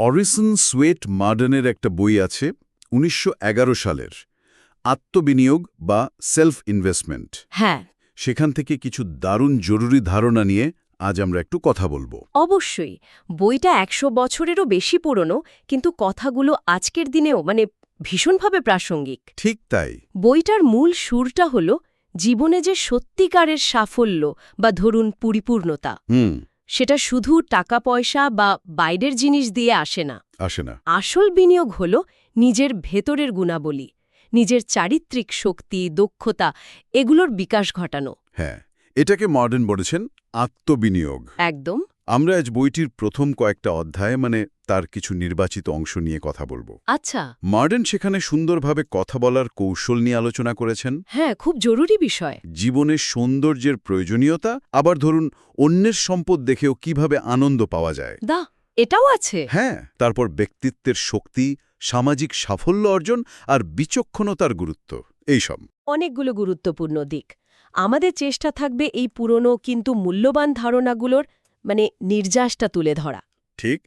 অরিসন suit মার্ডেনের একটা বই আছে উনিশশো এগারো সালের আত্মবিনিয়োগ বা সেলফ ইনভেস্টমেন্ট হ্যাঁ। সেখান থেকে কিছু দারুণ জরুরি ধারণা নিয়ে আজ আমরা একটু কথা বলব। অবশ্যই বইটা একশো বছরেরও বেশি পুরনো কিন্তু কথাগুলো আজকের দিনেও মানে ভীষণভাবে প্রাসঙ্গিক। ঠিক তাই। বইটার মূল সুরটা হল জীবনে যে সত্যিকারের সাফল্য বা ধরুন পরিপূর্ণতা। হুম। সেটা শুধু টাকা পয়সা বা বাইরের জিনিস দিয়ে আসে না। আসে না। আসল বিনিয়োগ হল নিজের ভেতরের গুণাবলী নিজের চারিত্রিক শক্তি দক্ষতা এগুলোর বিকাশ ঘটানো। হ্যাঁ এটাকে মডার্ন বলেছেন আত্মবিনিয়োগ। একদম। আমরা আজ বইটির প্রথম কয়েকটা অধ্যায় মানে তার কিছু নির্বাচিত অংশ নিয়ে কথা বলব। আচ্ছা। মার্ডেন সেখানে সুন্দরভাবে কথা বলার কৌশল নিয়ে আলোচনা করেছেন। হ্যাঁ খুব জরুরি বিষয়। জীবনের সৌন্দর্যের প্রয়োজনীয়তা আবার ধরুন অন্যের সম্পদ দেখেও কীভাবে আনন্দ পাওয়া যায়। দা এটাও আছে। হ্যাঁ তারপর ব্যক্তিত্বের শক্তি সামাজিক সাফল্য অর্জন আর বিচক্ষণতার গুরুত্ব এইসব। অনেকগুলো গুরুত্বপূর্ণ দিক। আমাদের চেষ্টা থাকবে এই পুরনো কিন্তু মূল্যবান ধারণাগুলোর মানে নির্যাসটা তুলে ধরা। ঠিক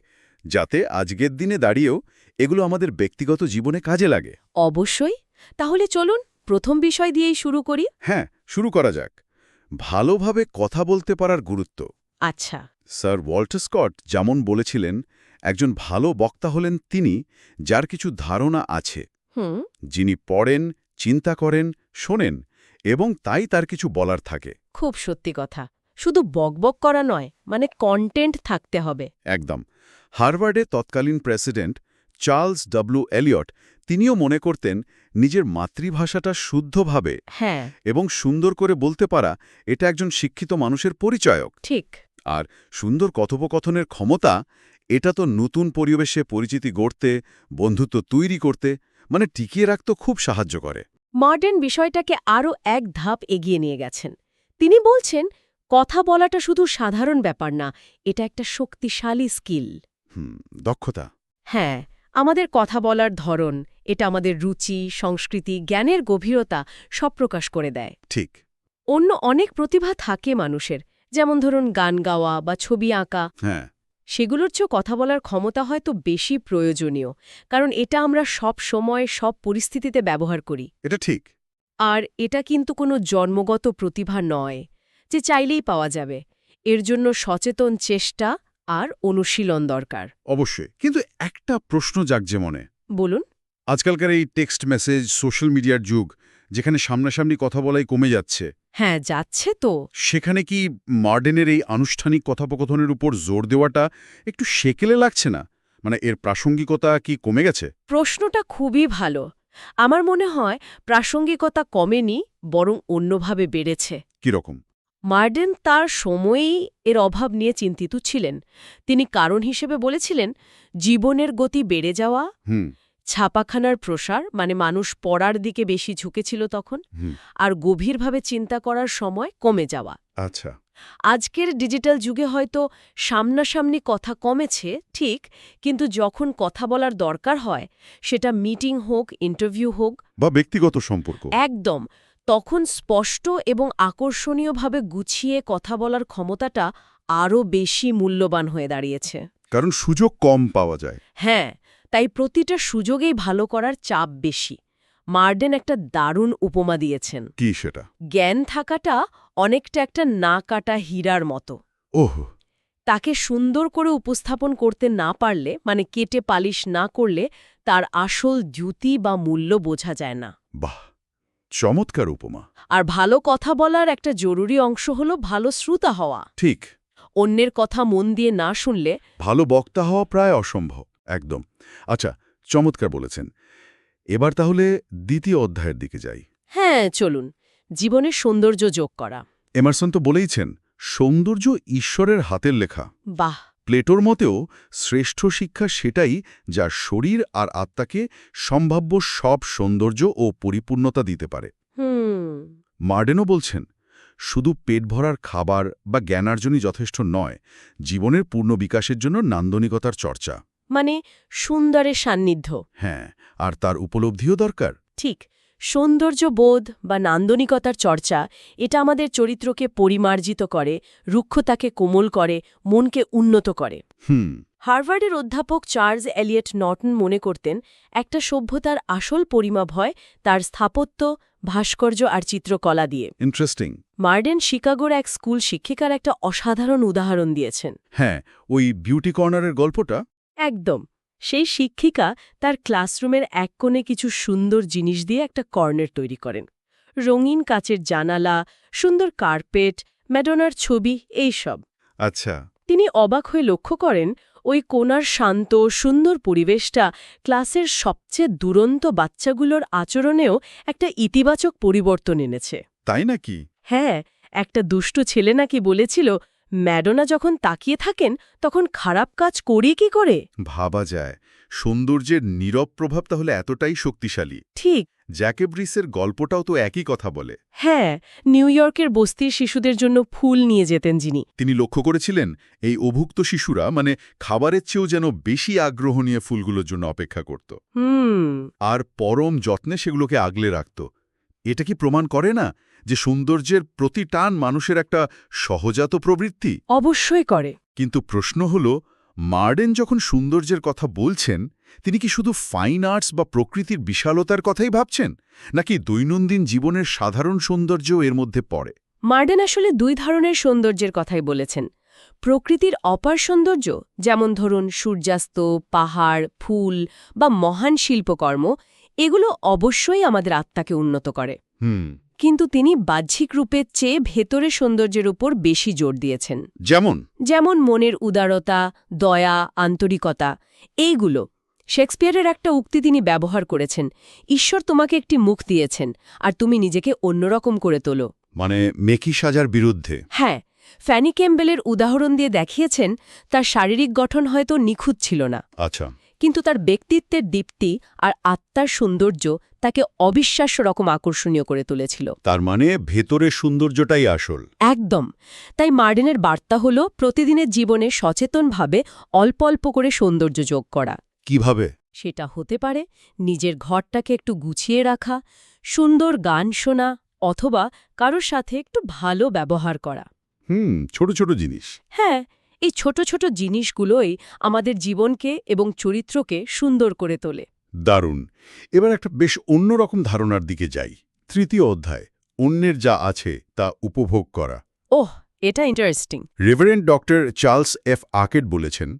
যাতে আজকের দিনে দাঁড়িয়েও এগুলো আমাদের ব্যক্তিগত জীবনে কাজে লাগে। অবশ্যই। তাহলে চলুন প্রথম বিষয় দিয়েই শুরু করি। হ্যাঁ শুরু করা যাক। ভালোভাবে কথা বলতে পারার গুরুত্ব। আচ্ছা। স্যার ওয়াল্টার স্কট যেমন বলেছিলেন একজন ভালো বক্তা হলেন তিনি যার কিছু ধারণা আছে। যিনি পড়েন চিন্তা করেন শোনেন এবং তাই তার কিছু বলার থাকে। খুব সত্যি কথা। শুধু বকবক করা নয় মানে কন্টেন্ট থাকতে হবে। একদম। হার্ভার্ডে তৎকালীন প্রেসিডেন্ট চার্লস ডব্লু এলিয়ট তিনিও মনে করতেন নিজের মাতৃভাষাটা শুদ্ধভাবে হ্যাঁ। এবং সুন্দর করে বলতে পারা এটা একজন শিক্ষিত মানুষের পরিচয়ক। ঠিক। আর সুন্দর কথোপকথনের ক্ষমতা এটা তো নতুন পরিবেশে পরিচিতি গড়তে বন্ধুত্ব তৈরি করতে মানে টিকিয়ে রাখতে খুব সাহায্য করে। মডার্ন বিষয়টাকে আরও এক ধাপ এগিয়ে নিয়ে গেছেন। তিনি বলছেন কথা বলাটা শুধু সাধারণ ব্যাপার না এটা একটা শক্তিশালী স্কিল। দক্ষতা। হ্যাঁ আমাদের কথা বলার ধরন এটা আমাদের রুচি সংস্কৃতি জ্ঞানের গভীরতা সব প্রকাশ করে দেয়। ঠিক। অন্য অনেক প্রতিভা থাকে মানুষের যেমন ধরুন গান গাওয়া বা ছবি আঁকা। হ্যাঁ। সেগুলোর চেয়েও কথা বলার ক্ষমতা হয়তো বেশি প্রয়োজনীয় কারণ এটা আমরা সব সময় সব পরিস্থিতিতে ব্যবহার করি। এটা ঠিক। আর এটা কিন্তু কোনো জন্মগত প্রতিভা নয়। যে চাইলেই পাওয়া যাবে। এর জন্য সচেতন চেষ্টা আর অনুশীলন দরকার। অবশ্যই কিন্তু একটা প্রশ্ন জাগছে মনে। বলুন। আজকালকার এই টেক্সট মেসেজ সোশ্যাল মিডিয়ার যুগ যেখানে সামনাসামনি কথা বলাই কমে যাচ্ছে। হ্যাঁ যাচ্ছে তো। সেখানে কি মার্ডেনের এই আনুষ্ঠানিক কথোপকথনের উপর জোর দেওয়াটা একটু সেকেলে লাগছে না? মানে এর প্রাসঙ্গিকতা কি কমে গেছে? প্রশ্নটা খুবই ভালো। আমার মনে হয় প্রাসঙ্গিকতা কমেনি বরং অন্যভাবে বেড়েছে। কীরকম? মার্ডেন তার সময়েই এর অভাব নিয়ে চিন্তিত ছিলেন। তিনি কারণ হিসেবে বলেছিলেন জীবনের গতি বেড়ে যাওয়া হুম। ছাপাখানার প্রসার মানে মানুষ পড়ার দিকে বেশি ঝুঁকেছিল তখন আর গভীরভাবে চিন্তা করার সময় কমে যাওয়া। আচ্ছা। আজকের ডিজিটাল যুগে হয়তো সামনাসামনি কথা কমেছে ঠিক কিন্তু যখন কথা বলার দরকার হয় সেটা মিটিং হোক ইন্টারভিউ হোক বা ব্যক্তিগত সম্পর্ক। একদম। তখন স্পষ্ট এবং আকর্ষণীয়ভাবে গুছিয়ে কথা বলার ক্ষমতাটা আরও বেশি মূল্যবান হয়ে দাঁড়িয়েছে। কারণ সুযোগ কম পাওয়া যায়। হ্যাঁ তাই প্রতিটা সুযোগেই ভালো করার চাপ বেশি। মার্ডেন একটা দারুণ উপমা দিয়েছেন। কি সেটা? জ্ঞান থাকাটা অনেকটা একটা না কাটা হীরার মতো। ওহ। তাকে সুন্দর করে উপস্থাপন করতে না পারলে মানে কেটে পালিশ না করলে তার আসল দ্যুতি বা মূল্য বোঝা যায় না। বাহ। চমৎকার উপমা। আর ভালো কথা বলার একটা জরুরি অংশ হল ভালো শ্রোতা হওয়া। ঠিক। অন্যের কথা মন দিয়ে না শুনলে ভালো বক্তা হওয়া প্রায় অসম্ভব একদম। আচ্ছা চমৎকার বলেছেন। এবার তাহলে দ্বিতীয় অধ্যায়ের দিকে যাই। হ্যাঁ চলুন। জীবনের সৌন্দর্য যোগ করা। এমারসন তো বলেইছেন সৌন্দর্য ঈশ্বরের হাতের লেখা। বাহ! প্লেটোর মতেও শ্রেষ্ঠ শিক্ষা সেটাই যা শরীর আর আত্মাকে সম্ভাব্য সব সৌন্দর্য ও পরিপূর্ণতা দিতে পারে। মার্ডেনও বলছেন শুধু পেট ভরার খাবার বা জ্ঞানার্জনই যথেষ্ট নয় জীবনের পূর্ণ বিকাশের জন্য নান্দনিকতার চর্চা। মানে সুন্দরের সান্নিধ্য। হ্যাঁ আর তার উপলব্ধিও দরকার। ঠিক সৌন্দর্যবোধ বা নান্দনিকতার চর্চা এটা আমাদের চরিত্রকে পরিমার্জিত করে রুক্ষতাকে কোমল করে মনকে উন্নত করে। হুম। হার্ভার্ডের অধ্যাপক চার্লস এলিয়ট নটন মনে করতেন একটা সভ্যতার আসল পরিমাপ হয় তার স্থাপত্য ভাস্কর্য আর চিত্রকলা দিয়ে। ইন্টারেস্টিং মার্ডেন শিকাগোর এক স্কুল শিক্ষিকার একটা অসাধারণ উদাহরণ দিয়েছেন। হ্যাঁ ওই বিউটি কর্নারের গল্পটা? একদম। সেই শিক্ষিকা তার ক্লাসরুমের এক কোণে কিছু সুন্দর জিনিস দিয়ে একটা কর্নার তৈরি করেন। রঙিন কাচের জানালা সুন্দর কার্পেট ম্যাডোনার ছবি এইসব আচ্ছা। তিনি অবাক হয়ে লক্ষ্য করেন ওই কোনার শান্ত সুন্দর পরিবেশটা ক্লাসের সবচেয়ে দুরন্ত বাচ্চাগুলোর আচরণেও একটা ইতিবাচক পরিবর্তন এনেছে। তাই নাকি? হ্যাঁ একটা দুষ্টু ছেলে নাকি বলেছিল ম্যাডোনা যখন তাকিয়ে থাকেন তখন খারাপ কাজ করি কি করে? ভাবা যায়। সৌন্দর্যের নীরব প্রভাব তাহলে এতটাই শক্তিশালী। ঠিক। জ্যাকেব্রিসের গল্পটাও তো একই কথা বলে। হ্যাঁ নিউ ইয়র্কের বস্তির শিশুদের জন্য ফুল নিয়ে যেতেন যিনি। তিনি লক্ষ্য করেছিলেন এই অভুক্ত শিশুরা মানে খাবারের চেয়েও যেন বেশি আগ্রহ নিয়ে ফুলগুলোর জন্য অপেক্ষা করত। হুম। আর পরম যত্নে সেগুলোকে আগলে রাখত। এটা কি প্রমাণ করে না যে সৌন্দর্যের প্রতি টান মানুষের একটা সহজাত প্রবৃত্তি? অবশ্যই করে। কিন্তু প্রশ্ন হল মার্ডেন যখন সৌন্দর্যের কথা বলছেন তিনি কি শুধু ফাইন আর্টস বা প্রকৃতির বিশালতার কথাই ভাবছেন নাকি দৈনন্দিন জীবনের সাধারণ সৌন্দর্য এর মধ্যে পড়ে? মার্ডেন আসলে দুই ধরনের সৌন্দর্যের কথাই বলেছেন। প্রকৃতির অপার সৌন্দর্য যেমন ধরুন সূর্যাস্ত পাহাড় ফুল বা মহান শিল্পকর্ম এগুলো অবশ্যই আমাদের আত্মাকে উন্নত করে। কিন্তু তিনি বাহ্যিক রূপের চেয়ে ভেতরে সৌন্দর্যের উপর বেশি জোর দিয়েছেন। যেমন? যেমন মনের উদারতা দয়া আন্তরিকতা এইগুলো। শেক্সপিয়ারের একটা উক্তি তিনি ব্যবহার করেছেন ঈশ্বর তোমাকে একটি মুখ দিয়েছেন আর তুমি নিজেকে অন্যরকম করে তোলো। মানে মেকি সাজার বিরুদ্ধে? হ্যাঁ ফ্যানি ক্যাম্বেলের উদাহরণ দিয়ে দেখিয়েছেন তার শারীরিক গঠন হয়তো নিখুঁত ছিল না। আচ্ছা। কিন্তু তার ব্যক্তিত্বের দীপ্তি আর আত্মার সৌন্দর্য তাকে অবিশ্বাস্য রকম আকর্ষণীয় করে তুলেছিল। তার মানে ভেতরের সৌন্দর্যটাই আসল। একদম। তাই মার্ডেনের বার্তা হল প্রতিদিনের জীবনে সচেতনভাবে অল্প অল্প করে সৌন্দর্য যোগ করা। কীভাবে? সেটা হতে পারে নিজের ঘরটাকে একটু গুছিয়ে রাখা সুন্দর গান শোনা অথবা কারোর সাথে একটু ভালো ব্যবহার করা। হুম ছোট ছোট জিনিস। হ্যাঁ এই ছোট ছোট জিনিসগুলোই আমাদের জীবনকে এবং চরিত্রকে সুন্দর করে তোলে। দারুণ। এবার একটা বেশ অন্যরকম ধারণার দিকে যাই। তৃতীয় অধ্যায় অন্যের যা আছে তা উপভোগ করা। ওহ এটা interesting reverend doctor Charles F আকেট বলেছেন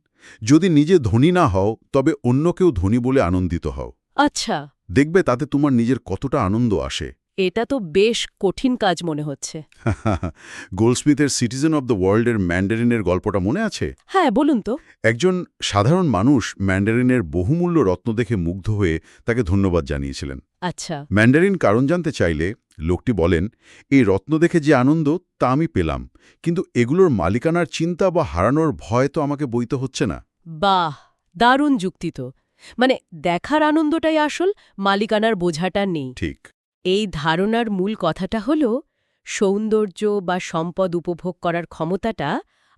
যদি নিজে ধনী না হও তবে অন্যকেও ধনী বলে আনন্দিত হও। আচ্ছা। দেখবে তাতে তোমার নিজের কতটা আনন্দ আসে। এটা তো বেশ কঠিন কাজ মনে হচ্ছে। গোল্ডস্মিথের সিটিজেন অব দ্য ওয়ার্ল্ডের ম্যান্ডারিনের গল্পটা মনে আছে? হ্যাঁ বলুন তো। একজন সাধারণ মানুষ ম্যান্ডারিনের বহুমূল্য রত্ন দেখে মুগ্ধ হয়ে তাকে ধন্যবাদ জানিয়েছিলেন। আচ্ছা। ম্যান্ডারিন কারণ জানতে চাইলে লোকটি বলেন এই রত্ন দেখে যে আনন্দ তা আমি পেলাম। কিন্তু এগুলোর মালিকানার চিন্তা বা হারানোর ভয় তো আমাকে বইতে হচ্ছে না। বাহ দারুণ যুক্তি তো। মানে দেখার আনন্দটাই আসল মালিকানার বোঝাটা নেই। ঠিক। এই ধারণার মূল কথাটা হল সৌন্দর্য বা সম্পদ উপভোগ করার ক্ষমতাটা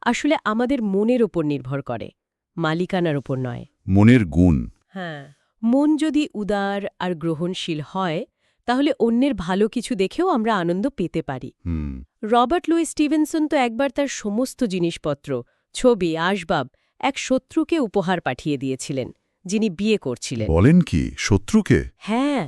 আসলে আমাদের মনের ওপর নির্ভর করে মালিকানার ওপর নয়। মনের গুণ। হ্যাঁ মন যদি উদার আর গ্রহণশীল হয় তাহলে অন্যের ভালো কিছু দেখেও আমরা আনন্দ পেতে পারি। রবার্ট লুই স্টিভেনসন তো একবার তার সমস্ত জিনিসপত্র ছবি আসবাব এক শত্রুকে উপহার পাঠিয়ে দিয়েছিলেন যিনি বিয়ে করছিলেন। বলেন কি শত্রুকে? হ্যাঁ।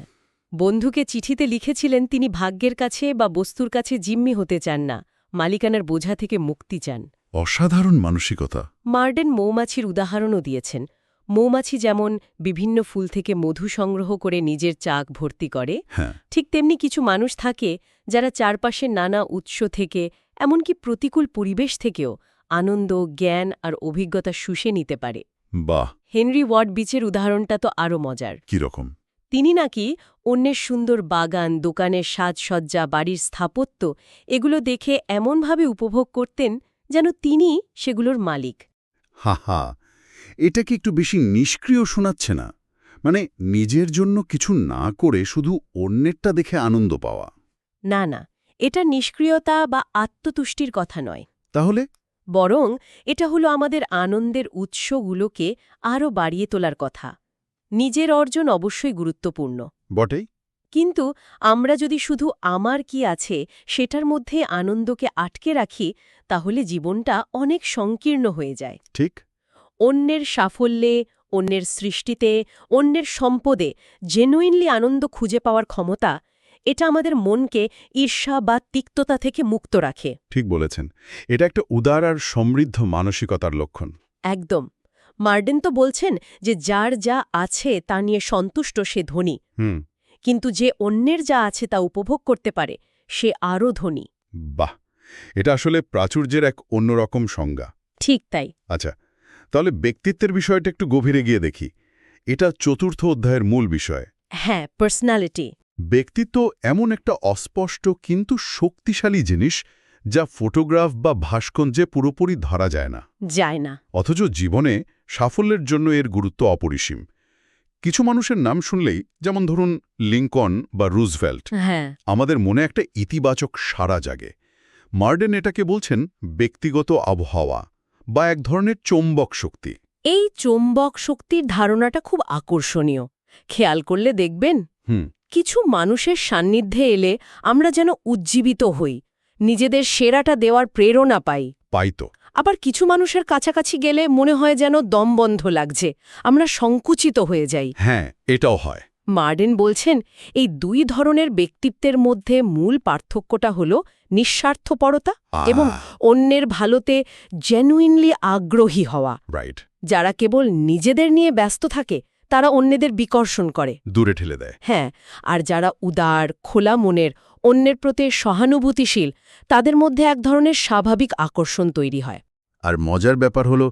বন্ধুকে চিঠিতে লিখেছিলেন তিনি ভাগ্যের কাছে বা বস্তুর কাছে জিম্মি হতে চান না মালিকানার বোঝা থেকে মুক্তি চান। অসাধারণ মানসিকতা। মার্ডেন মৌমাছির উদাহরণও দিয়েছেন। মৌমাছি যেমন বিভিন্ন ফুল থেকে মধু সংগ্রহ করে নিজের চাক ভর্তি করে হ্যাঁ। ঠিক তেমনি কিছু মানুষ থাকে যারা চারপাশের নানা উৎস থেকে এমনকি প্রতিকূল পরিবেশ থেকেও আনন্দ জ্ঞান আর অভিজ্ঞতা শুষে নিতে পারে। বাহ! হেনরি ওয়ার্ড বিচের উদাহরণটা তো আরও মজার। কীরকম? তিনি নাকি অন্যের সুন্দর বাগান দোকানের সাজসজ্জা বাড়ির স্থাপত্য এগুলো দেখে এমনভাবে উপভোগ করতেন যেন তিনি সেগুলোর মালিক। হা হা এটা কি একটু বেশি নিষ্ক্রিয় শোনাচ্ছে না? মানে নিজের জন্য কিছু না করে শুধু অন্যেরটা দেখে আনন্দ পাওয়া। না না এটা নিষ্ক্রিয়তা বা আত্মতুষ্টির কথা নয়। তাহলে? বরং এটা হলো আমাদের আনন্দের উৎসগুলোকে আরও বাড়িয়ে তোলার কথা। নিজের অর্জন অবশ্যই গুরুত্বপূর্ণ। বটেই। কিন্তু আমরা যদি শুধু আমার কি আছে সেটার মধ্যে আনন্দকে আটকে রাখি তাহলে জীবনটা অনেক সংকীর্ণ হয়ে যায়। ঠিক। অন্যের সাফল্যে অন্যের সৃষ্টিতে অন্যের সম্পদে জেনুইনলি আনন্দ খুঁজে পাওয়ার ক্ষমতা এটা আমাদের মনকে ঈর্ষা বা তিক্ততা থেকে মুক্ত রাখে। ঠিক বলেছেন। এটা একটা উদার আর সমৃদ্ধ মানসিকতার লক্ষণ। একদম। মার্ডেন তো বলছেন যে যার যা আছে তা নিয়ে সন্তুষ্ট সে ধনী। কিন্তু যে অন্যের যা আছে তা উপভোগ করতে পারে সে আরও ধনী। বাহ! এটা আসলে প্রাচুর্যের এক অন্যরকম সংজ্ঞা। ঠিক তাই। আচ্ছা তাহলে ব্যক্তিত্বের বিষয়টা একটু গভীরে গিয়ে দেখি। এটা চতুর্থ অধ্যায়ের মূল বিষয়। হ্যাঁ পার্সোনালিটি ব্যক্তিত্ব এমন একটা অস্পষ্ট কিন্তু শক্তিশালী জিনিস যা ফটোগ্রাফ বা ভাস্কর্যে পুরোপুরি ধরা যায় না। যায় না। অথচ জীবনে সাফল্যের জন্য এর গুরুত্ব অপরিসীম। কিছু মানুষের নাম শুনলেই যেমন ধরুন লিঙ্কন বা রুজভেল্ট হ্যাঁ। আমাদের মনে একটা ইতিবাচক সাড়া জাগে। মার্ডেন এটাকে বলছেন ব্যক্তিগত আবহাওয়া বা এক ধরনের চৌম্বক শক্তি। এই চৌম্বক শক্তির ধারণাটা খুব আকর্ষণীয়। খেয়াল করলে দেখবেন হুম। কিছু মানুষের সান্নিধ্যে এলে আমরা যেন উজ্জীবিত হই নিজেদের সেরাটা দেওয়ার প্রেরণা পাই। পাইতো আবার কিছু মানুষের কাছাকাছি গেলে মনে হয় যেন দমবন্ধ লাগছে। আমরা সংকুচিত হয়ে যাই। হ্যাঁ এটাও হয়। মার্ডেন বলছেন এই দুই ধরনের ব্যক্তিত্বের মধ্যে মূল পার্থক্যটা হল নিঃস্বার্থপরতা এবং অন্যের ভালোতে জেনুইনলি আগ্রহী হওয়া। রাইট যারা কেবল নিজেদের নিয়ে ব্যস্ত থাকে তারা অন্যদের বিকর্ষণ করে। দূরে ঠেলে দেয়। হ্যাঁ আর যারা উদার খোলা মনের অন্যের প্রতি সহানুভূতিশীল তাদের মধ্যে এক ধরনের স্বাভাবিক আকর্ষণ তৈরি হয়। আর মজার ব্যাপার হলো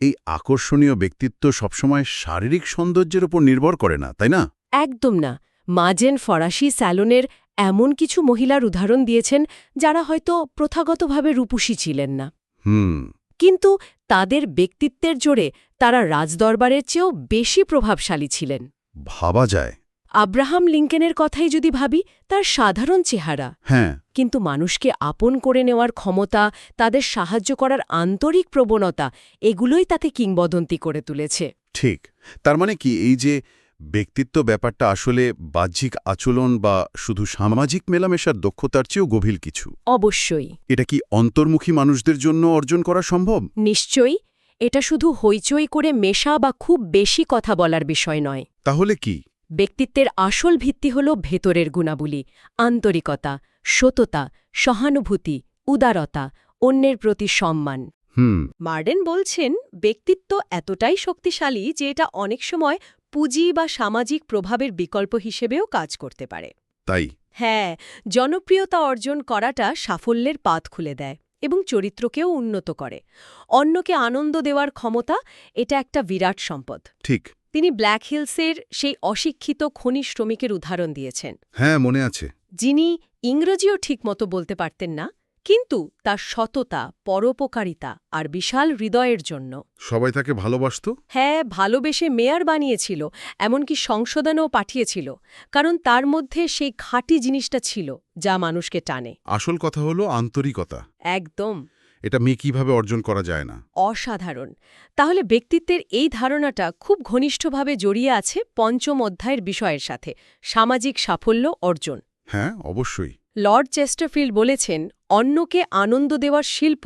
এই আকর্ষণীয় ব্যক্তিত্ব সবসময় শারীরিক সৌন্দর্যের উপর নির্ভর করে না তাই না? একদম না। মাজেন ফরাসি স্যালনের এমন কিছু মহিলার উদাহরণ দিয়েছেন যারা হয়তো প্রথাগতভাবে রূপসী ছিলেন না। হুম। কিন্তু তাদের ব্যক্তিত্বের জোরে তারা রাজদরবারের চেয়েও বেশি প্রভাবশালী ছিলেন। ভাবা যায়। আব্রাহাম লিঙ্কেনের কথাই যদি ভাবি তার সাধারণ চেহারা। হ্যাঁ। কিন্তু মানুষকে আপন করে নেওয়ার ক্ষমতা তাদের সাহায্য করার আন্তরিক প্রবণতা এগুলোই তাতে কিংবদন্তি করে তুলেছে। ঠিক। তার মানে কি এই যে ব্যক্তিত্ব ব্যাপারটা আসলে বাহ্যিক আচরণ বা শুধু সামাজিক মেলামেশার দক্ষতার চেয়েও গভীর কিছু? অবশ্যই। এটা কি অন্তর্মুখী মানুষদের জন্য অর্জন করা সম্ভব? নিশ্চয়ই। এটা শুধু হইচই করে মেশা বা খুব বেশি কথা বলার বিষয় নয়। তাহলে কি? ব্যক্তিত্বের আসল ভিত্তি হল ভেতরের গুণাবলী আন্তরিকতা সততা সহানুভূতি উদারতা অন্যের প্রতি সম্মান। হুম। মার্ডেন বলছেন ব্যক্তিত্ব এতটাই শক্তিশালী যে এটা অনেক সময় পুঁজি বা সামাজিক প্রভাবের বিকল্প হিসেবেও কাজ করতে পারে। তাই? হ্যাঁ জনপ্রিয়তা অর্জন করাটা সাফল্যের পাত খুলে দেয় এবং চরিত্রকেও উন্নত করে। অন্যকে আনন্দ দেওয়ার ক্ষমতা এটা একটা বিরাট সম্পদ। ঠিক। তিনি ব্ল্যাক হিলসের সেই অশিক্ষিত খনি শ্রমিকের উদাহরণ দিয়েছেন। হ্যাঁ মনে আছে। যিনি ইংরেজিও ঠিকমতো বলতে পারতেন না কিন্তু তার সততা পরোপকারিতা আর বিশাল হৃদয়ের জন্য। সবাই তাকে ভালোবাসত? হ্যাঁ ভালোবেসে মেয়ার বানিয়েছিল এমনকি সংশোধনও পাঠিয়েছিল কারণ তার মধ্যে সেই খাঁটি জিনিসটা ছিল যা মানুষকে টানে। আসল কথা হলো আন্তরিকতা। একদম। এটা মেয়ে কীভাবে অর্জন করা যায় না? অসাধারণ। তাহলে ব্যক্তিত্বের এই ধারণাটা খুব ঘনিষ্ঠভাবে জড়িয়ে আছে পঞ্চম অধ্যায়ের বিষয়ের সাথে সামাজিক সাফল্য অর্জন। হ্যাঁ অবশ্যই। লর্ড চেস্টারফিল্ড বলেছেন অন্যকে আনন্দ দেওয়ার শিল্প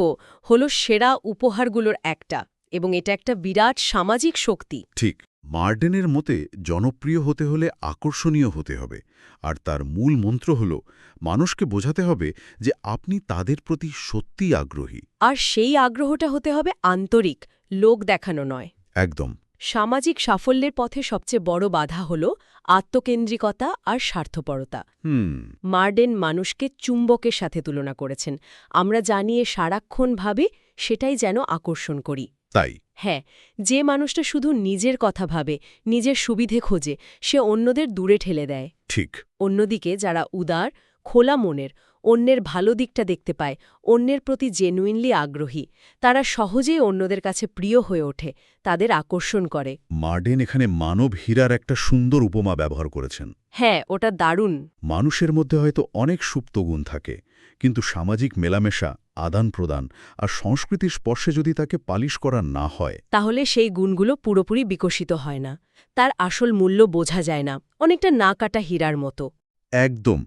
হল সেরা উপহারগুলোর একটা এবং এটা একটা বিরাট সামাজিক শক্তি। ঠিক। মার্ডেনের মতে জনপ্রিয় হতে হলে আকর্ষণীয় হতে হবে আর তার মূল মন্ত্র হল মানুষকে বোঝাতে হবে যে আপনি তাদের প্রতি সত্যিই আগ্রহী। আর সেই আগ্রহটা হতে হবে আন্তরিক লোক দেখানো নয়। একদম। সামাজিক সাফল্যের পথে সবচেয়ে বড় বাধা হল আত্মকেন্দ্রিকতা আর স্বার্থপরতা। হুম। মার্ডেন মানুষকে চুম্বকের সাথে তুলনা করেছেন। আমরা জানিয়ে সারাক্ষণ ভাবে সেটাই যেন আকর্ষণ করি। তাই। হ্যাঁ যে মানুষটা শুধু নিজের কথা ভাবে নিজের সুবিধে খোঁজে সে অন্যদের দূরে ঠেলে দেয়। ঠিক। অন্যদিকে যারা উদার খোলা মনের অন্যের ভালো দিকটা দেখতে পায় অন্যের প্রতি জেনুইনলি আগ্রহী তারা সহজেই অন্যদের কাছে প্রিয় হয়ে ওঠে তাদের আকর্ষণ করে। মার্ডেন এখানে মানব হীরার একটা সুন্দর উপমা ব্যবহার করেছেন। হ্যাঁ ওটা দারুণ। মানুষের মধ্যে হয়তো অনেক সুপ্ত গুণ থাকে কিন্তু সামাজিক মেলামেশা আদান প্রদান আর সংস্কৃতির স্পর্শে যদি তাকে পালিশ করা না হয়। তাহলে সেই গুণগুলো পুরোপুরি বিকশিত হয় না। তার আসল মূল্য বোঝা যায় না অনেকটা না কাটা হীরার মতো। একদম।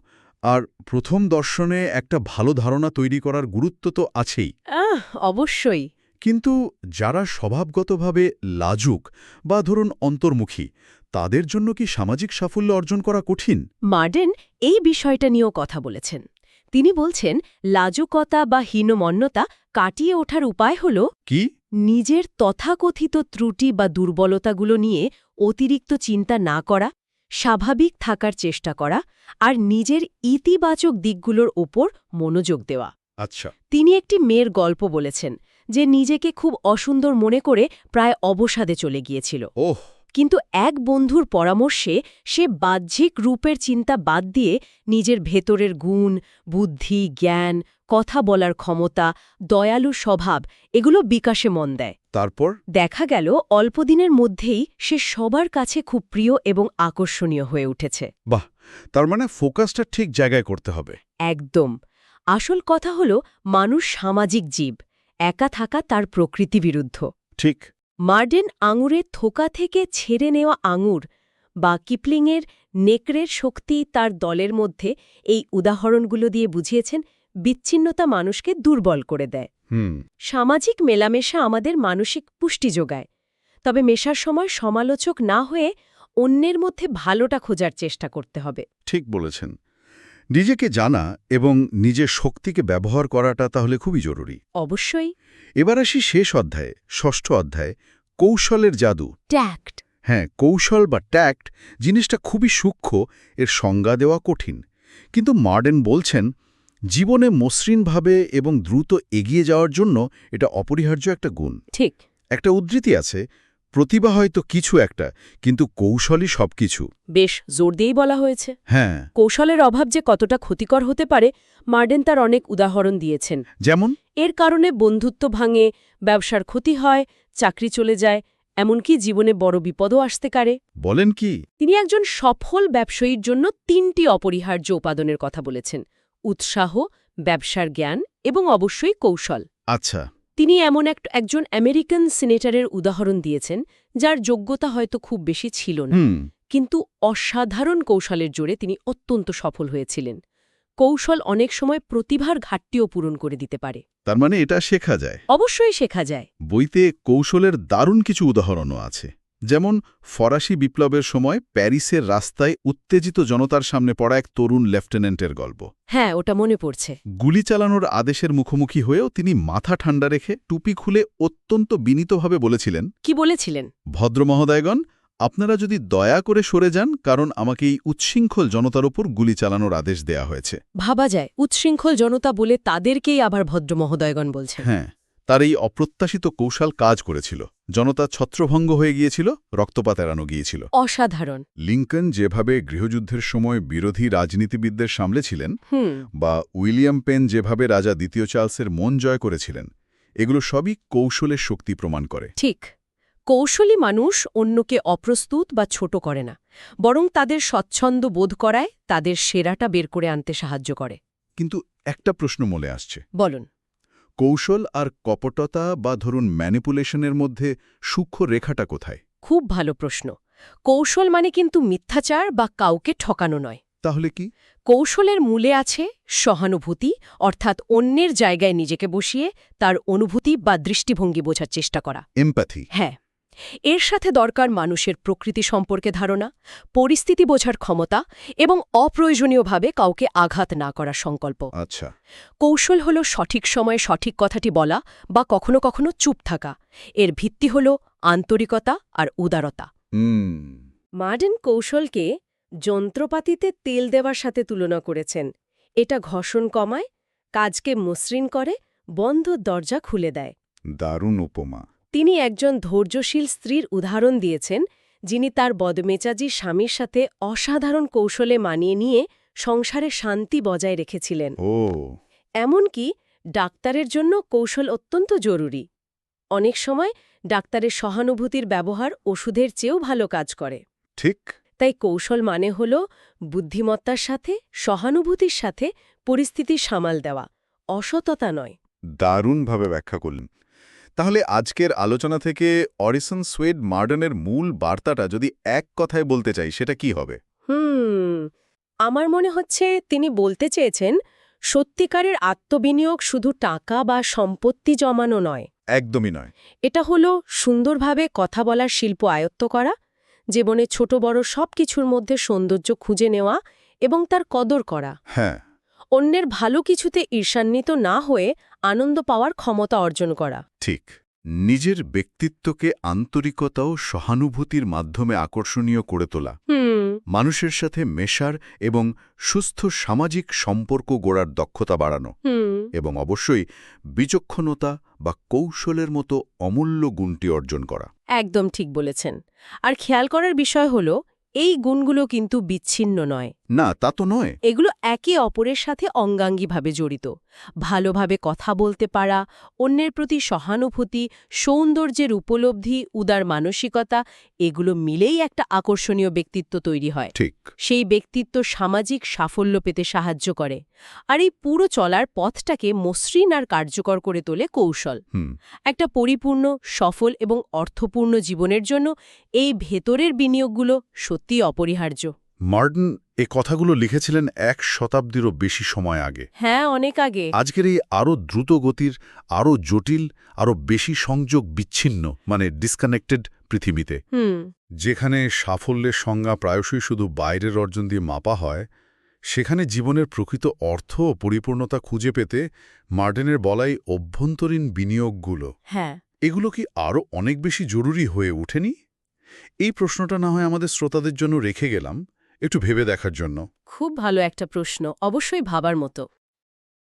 আর প্রথম দর্শনে একটা ভালো ধারণা তৈরি করার গুরুত্ব তো আছেই। আহ অবশ্যই। কিন্তু যারা স্বভাবগতভাবে লাজুক বা ধরুন অন্তর্মুখী তাদের জন্য কি সামাজিক সাফল্য অর্জন করা কঠিন? মার্ডেন এই বিষয়টা নিয়েও কথা বলেছেন। তিনি বলছেন লাজুকতা বা হীনমন্যতা কাটিয়ে ওঠার উপায় হল কি? নিজের তথাকথিত ত্রুটি বা দুর্বলতাগুলো নিয়ে অতিরিক্ত চিন্তা না করা স্বাভাবিক থাকার চেষ্টা করা আর নিজের ইতিবাচক দিকগুলোর ওপর মনোযোগ দেওয়া। আচ্ছা। তিনি একটি মেয়ের গল্প বলেছেন যে নিজেকে খুব অসুন্দর মনে করে প্রায় অবসাদে চলে গিয়েছিল। ওহ! কিন্তু এক বন্ধুর পরামর্শে সে বাহ্যিক রূপের চিন্তা বাদ দিয়ে নিজের ভেতরের গুণ বুদ্ধি জ্ঞান কথা বলার ক্ষমতা দয়ালু স্বভাব এগুলো বিকাশে মন দেয়। তারপর? দেখা গেল অল্পদিনের মধ্যেই সে সবার কাছে খুব প্রিয় এবং আকর্ষণীয় হয়ে উঠেছে। বাহ! তার মানে ফোকাসটা ঠিক জায়গায় করতে হবে। একদম। আসল কথা হল মানুষ সামাজিক জীব। একা থাকা তার প্রকৃতি বিরুদ্ধ। ঠিক। মার্ডেন আঙুরের থোকা থেকে ছেড়ে নেওয়া আঙুর বা কিপলিংয়ের নেকড়ের শক্তি তার দলের মধ্যে এই উদাহরণগুলো দিয়ে বুঝিয়েছেন বিচ্ছিন্নতা মানুষকে দুর্বল করে দেয়। সামাজিক মেলামেশা আমাদের মানসিক পুষ্টি যোগায় তবে মেশার সময় সমালোচক না হয়ে অন্যের মধ্যে ভালোটা খোঁজার চেষ্টা করতে হবে। ঠিক বলেছেন। নিজেকে জানা এবং নিজের শক্তিকে ব্যবহার করাটা তাহলে খুবই জরুরি। অবশ্যই। এবার আসি শেষ অধ্যায়ে ষষ্ঠ অধ্যায় কৌশলের জাদু। ট্যাক্ট হ্যাঁ কৌশল বা ট্যাক্ট জিনিসটা খুবই সূক্ষ্ম এর সংজ্ঞা দেওয়া কঠিন। কিন্তু মার্ডেন বলছেন জীবনে মসৃণভাবে এবং দ্রুত এগিয়ে যাওয়ার জন্য এটা অপরিহার্য একটা গুণ। ঠিক। একটা উদ্ধৃতি আছে প্রতিভা হয়তো কিছু একটা কিন্তু কৌশলই সবকিছু। বেশ জোর দিয়েই বলা হয়েছে। হ্যাঁ। কৌশলের অভাব যে কতটা ক্ষতিকর হতে পারে মার্ডেন তার অনেক উদাহরণ দিয়েছেন। যেমন? এর কারণে বন্ধুত্ব ভাঙে ব্যবসার ক্ষতি হয় চাকরি চলে যায় এমনকি জীবনে বড় বিপদও আসতে পারে। বলেন কি? তিনি একজন সফল ব্যবসায়ীর জন্য তিনটি অপরিহার্য উপাদানের কথা বলেছেন উৎসাহ ব্যবসার জ্ঞান এবং অবশ্যই কৌশল। আচ্ছা। তিনি এমন এক একজন আমেরিকান সিনেটরের উদাহরণ দিয়েছেন যার যোগ্যতা হয়তো খুব বেশি ছিল না। কিন্তু অসাধারণ কৌশলের জোরে তিনি অত্যন্ত সফল হয়েছিলেন। কৌশল অনেক সময় প্রতিভার ঘাটতিও পূরণ করে দিতে পারে। তার মানে এটা শেখা যায়। অবশ্যই শেখা যায়। বইতে কৌশলের দারুণ কিছু উদাহরণও আছে। যেমন ফরাসি বিপ্লবের সময় প্যারিসের রাস্তায় উত্তেজিত জনতার সামনে পড়া এক তরুণ লেফটেন্যান্টের গল্প। হ্যাঁ ওটা মনে পড়ছে। গুলি চালানোর আদেশের মুখোমুখি হয়েও তিনি মাথা ঠান্ডা রেখে টুপি খুলে অত্যন্ত বিনীতভাবে বলেছিলেন কি বলেছিলেন? ভদ্রমহোদয়গণ আপনারা যদি দয়া করে সরে যান কারণ আমাকে এই উচ্ছৃঙ্খল জনতার ওপর গুলি চালানোর আদেশ দেয়া হয়েছে। ভাবা যায় উচ্ছৃঙ্খল জনতা বলে তাদেরকেই আবার ভদ্র মহোদয়গণ বলছেন। হ্যাঁ তার এই অপ্রত্যাশিত কৌশল কাজ করেছিল। জনতা ছত্রভঙ্গ হয়ে গিয়েছিল রক্তপাত এড়ানো গিয়েছিল। অসাধারণ। লিঙ্কন যেভাবে গৃহযুদ্ধের সময় বিরোধী রাজনীতিবিদদের সামলেছিলেন বা উইলিয়াম পেন যেভাবে রাজা দ্বিতীয় চার্লসের মন জয় করেছিলেন এগুলো সবই কৌশলের শক্তি প্রমাণ করে। ঠিক। কৌশলী মানুষ অন্যকে অপ্রস্তুত বা ছোট করে না বরং তাদের স্বচ্ছন্দ বোধ করায় তাদের সেরাটা বের করে আনতে সাহায্য করে। কিন্তু একটা প্রশ্ন মনে আসছে। বলুন। কৌশল আর কপটতা বা ধরুন ম্যানিপুলেশনের মধ্যে সূক্ষ্ম রেখাটা কোথায়? খুব ভালো প্রশ্ন। কৌশল মানে কিন্তু মিথ্যাচার বা কাউকে ঠকানো নয়। তাহলে কি? কৌশলের মূলে আছে সহানুভূতি অর্থাৎ অন্যের জায়গায় নিজেকে বসিয়ে তার অনুভূতি বা দৃষ্টিভঙ্গি বোঝার চেষ্টা করা। এমপ্যাথি। হ্যাঁ। এর সাথে দরকার মানুষের প্রকৃতি সম্পর্কে ধারণা পরিস্থিতি বোঝার ক্ষমতা এবং অপ্রয়োজনীয়ভাবে কাউকে আঘাত না করার সংকল্প। আচ্ছা। কৌশল হল সঠিক সময়ে সঠিক কথাটি বলা বা কখনো কখনো চুপ থাকা। এর ভিত্তি হল আন্তরিকতা আর উদারতা। মার্ডেন কৌশলকে যন্ত্রপাতিতে তেল দেওয়ার সাথে তুলনা করেছেন। এটা ঘষণ কমায় কাজকে মসৃণ করে বন্ধ দরজা খুলে দেয়। দারুণ উপমা। তিনি একজন ধৈর্যশীল স্ত্রীর উদাহরণ দিয়েছেন যিনি তার বদমেচাজি স্বামীর সাথে অসাধারণ কৌশলে মানিয়ে নিয়ে সংসারে শান্তি বজায় রেখেছিলেন। এমনকি ডাক্তারের জন্য কৌশল অত্যন্ত জরুরি। অনেক সময় ডাক্তারের সহানুভূতির ব্যবহার ওষুধের চেয়েও ভালো কাজ করে। ঠিক। তাই কৌশল মানে হল বুদ্ধিমত্তার সাথে সহানুভূতির সাথে পরিস্থিতি সামাল দেওয়া অসততা নয়। দারুণভাবে ব্যাখ্যা করলেন। তাহলে আজকের আলোচনা থেকে অরিসন সোয়েড মার্ডনের মূল বার্তাটা যদি এক কথায় বলতে চাই সেটা কি হবে? হুম আমার মনে হচ্ছে তিনি বলতে চেয়েছেন সত্যিকারের আত্মবিনিয়োগ শুধু টাকা বা সম্পত্তি জমানো নয়। একদমই নয়। এটা হলো সুন্দরভাবে কথা বলার শিল্প আয়ত্ত করা জীবনে ছোট বড় সব কিছুর মধ্যে সৌন্দর্য খুঁজে নেওয়া এবং তার কদর করা। হ্যাঁ। অন্যের ভালো কিছুতে ঈর্ষান্বিত না হয়ে আনন্দ পাওয়ার ক্ষমতা অর্জন করা। ঠিক। নিজের ব্যক্তিত্বকে আন্তরিকতা ও সহানুভূতির মাধ্যমে আকর্ষণীয় করে তোলা। মানুষের সাথে মেশার এবং সুস্থ সামাজিক সম্পর্ক গড়ার দক্ষতা বাড়ানো। এবং অবশ্যই বিচক্ষণতা বা কৌশলের মতো অমূল্য গুণটি অর্জন করা। একদম ঠিক বলেছেন। আর খেয়াল করার বিষয় হল এই গুণগুলো কিন্তু বিচ্ছিন্ন নয়। না তা তো নয়। এগুলো একে অপরের সাথে অঙ্গাঙ্গিভাবে জড়িত। ভালোভাবে কথা বলতে পারা অন্যের প্রতি সহানুভূতি সৌন্দর্যের উপলব্ধি উদার মানসিকতা এগুলো মিলেই একটা আকর্ষণীয় ব্যক্তিত্ব তৈরি হয়। ঠিক। সেই ব্যক্তিত্ব সামাজিক সাফল্য পেতে সাহায্য করে। আর এই পুরো চলার পথটাকে মসৃণ আর কার্যকর করে তোলে কৌশল। একটা পরিপূর্ণ সফল এবং অর্থপূর্ণ জীবনের জন্য এই ভেতরের বিনিয়োগগুলো সত্যিই অপরিহার্য। মার্ডন এ কথাগুলো লিখেছিলেন এক শতাব্দীরও বেশি সময় আগে। হ্যাঁ অনেক আগে। আজকের এই আরও দ্রুত গতির আরও জটিল আরও বেশি সংযোগ বিচ্ছিন্ন মানে ডিসকানেক্টেড পৃথিবীতে যেখানে সাফল্যের সংজ্ঞা প্রায়শই শুধু বাইরের অর্জন দিয়ে মাপা হয় সেখানে জীবনের প্রকৃত অর্থ ও পরিপূর্ণতা খুঁজে পেতে মার্ডেনের বলাই অভ্যন্তরীণ বিনিয়োগগুলো। হ্যাঁ। এগুলো কি আরও অনেক বেশি জরুরি হয়ে ওঠেনি? এই প্রশ্নটা না হয় আমাদের শ্রোতাদের জন্য রেখে গেলাম। একটু ভেবে দেখার জন্য। খুব ভালো একটা প্রশ্ন অবশ্যই ভাবার মতো।